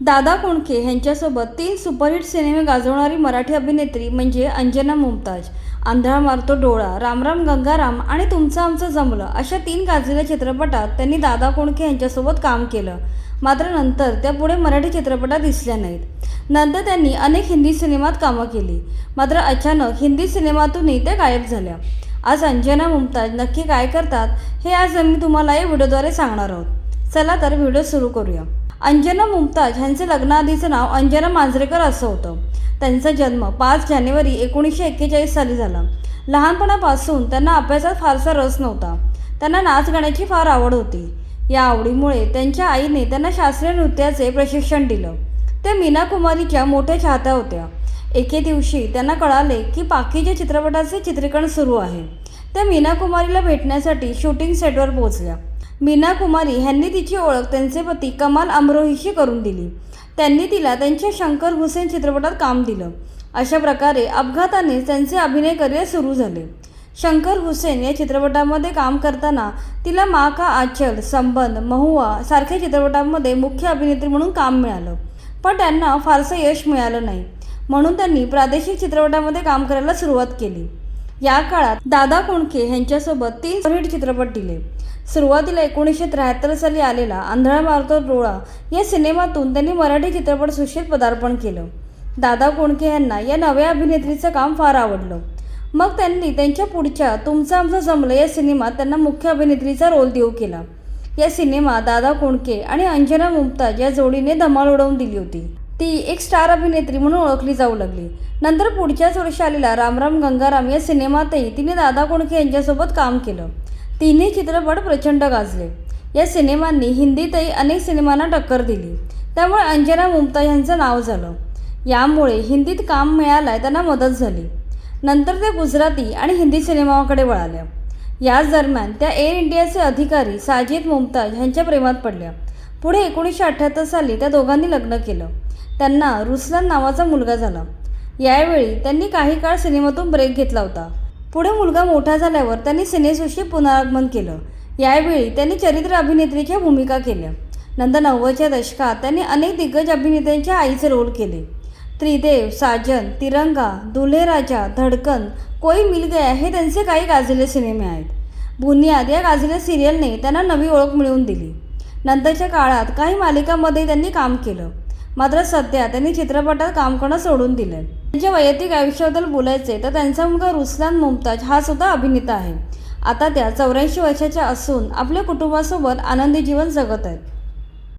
दादा कोंडके ह्यांच्यासोबत तीन सुपरहिट सिनेमे गाजवणारी मराठी अभिनेत्री म्हणजे अंजना मुमताज. आंधळा मारतो डोळा रामराम गंगाराम आणि तुमचं आमचं जमलं अशा तीन गाजलेल्या चित्रपटात त्यांनी दादा कोंडके यांच्यासोबत काम केलं. मात्र नंतर त्या पुढे मराठी चित्रपटात दिसल्या नाहीत. नंतर त्यांनी अनेक हिंदी सिनेमात कामं केली. मात्र अचानक हिंदी सिनेमातूनही त्या गायब झाल्या. आज अंजना मुमताज नक्की काय करतात हे आज आम्ही तुम्हाला या व्हिडिओद्वारे सांगणार आहोत. चला तर व्हिडिओ सुरू करूया. अंजना मुमताज ह्यांचं लग्नाआधीचं नाव अंजना मांजरेकर असं होतं. त्यांचा जन्म पाच जानेवारी एकोणीसशे एक्केचाळीस साली झाला. लहानपणापासून त्यांना अभ्यासात फारसा रस नव्हता. त्यांना नाच गाण्याची फार आवड होती. या आवडीमुळे त्यांच्या आईने त्यांना शास्त्रीय नृत्याचे प्रशिक्षण दिलं. त्या मीना कुमारीच्या मोठ्या चाहत्या होत्या. एके दिवशी त्यांना कळाले की पाकीच्या चित्रपटाचे चित्रीकरण सुरू आहे. त्या मीना कुमारीला भेटण्यासाठी शूटिंग सेटवर पोहोचल्या. मीना कुमारी ह्यांनी तिची ओळख त्यांचे पती कमाल अमरोहीशी करून दिली. त्यांनी तिला त्यांच्या शंकर हुसेन चित्रपटात काम दिलं. अशा प्रकारे अपघाताने त्यांचे अभिनय करिअर सुरू झाले. शंकर हुसेन या चित्रपटामध्ये काम करताना तिला मा का आचल संबंध महुआ सारख्या चित्रपटांमध्ये मुख्य अभिनेत्री म्हणून काम मिळालं. पण त्यांना फारसं यश मिळालं नाही. म्हणून त्यांनी प्रादेशिक चित्रपटामध्ये काम करायला सुरुवात केली. या काळात दादा कोंडके ह्यांच्यासोबत तीन हिट चित्रपट दिले. सुरुवातीला एकोणीसशे त्र्याहत्तर साली आलेला आंधळा मारतो डोळा या सिनेमातून त्यांनी मराठी चित्रपटसृष्टीत पदार्पण केलं. दादा कोणके यांना या नव्या अभिनेत्रीचं काम फार आवडलं. मग त्यांनी त्यांच्या पुढच्या तुमचं आमचं जमलं या सिनेमात त्यांना मुख्य अभिनेत्रीचा रोल देऊ केला. या सिनेमात दादा कोणके आणि अंजना मुमताज या जोडीने धमाल उडवून दिली होती. ती एक स्टार अभिनेत्री म्हणून ओळखली जाऊ लागली. नंतर पुढच्याच वर्षी आलेला रामराम गंगाराम या सिनेमातही तिने दादा कोणके यांच्यासोबत काम केलं. तिन्ही चित्रपट प्रचंड गाजले. या सिनेमांनी हिंदीतही अनेक सिनेमांना टक्कर दिली. त्यामुळे अंजना मुमताज यांचं नाव झालं. यामुळे हिंदीत काम मिळालं त्यांना मदत झाली. नंतर ते गुजराती आणि हिंदी सिनेमाकडे वळाल्या. याच दरम्यान त्या एअर इंडियाचे अधिकारी साजिद मुमताज ह्यांच्या प्रेमात पडल्या. पुढे एकोणीसशे अठ्ठ्याहत्तर साली त्या दोघांनी लग्न केलं. त्यांना रुसलन नावाचा मुलगा झाला. यावेळी त्यांनी काही काळ सिनेमातून ब्रेक घेतला होता. पुढे मुलगा मोठा झाल्यावर त्यांनी सिनेसृष्टी पुनरागमन केलं. यावेळी त्यांनी चरित्र अभिनेत्रीच्या भूमिका केल्या. नंतर नव्वदच्या दशकात त्यांनी अनेक दिग्गज अभिनेत्यांच्या आईचे रोल केले. त्रिदेव साजन तिरंगा दुल्हे राजा धडकन कोई मिल गया हे त्यांचे काही गाजलेले सिनेमे आहेत. बुनियाद या गाजलेल्या सिरियलने त्यांना नवी ओळख मिळवून दिली. नंतरच्या काळात काही मालिकांमध्ये त्यांनी काम केलं. मात्र सध्या त्यांनी चित्रपटात काम करणं सोडून दिलं त्यांच्या वैयक्तिक आयुष्याबद्दल बोलायचे तर त्यांचा मुलगा रुसलान मुमताज हा सुद्धा अभिनेता आहे. आता त्या चौऱ्याऐंशी वर्षाच्या असून आपल्या कुटुंबासोबत आनंदी जीवन जगत आहेत.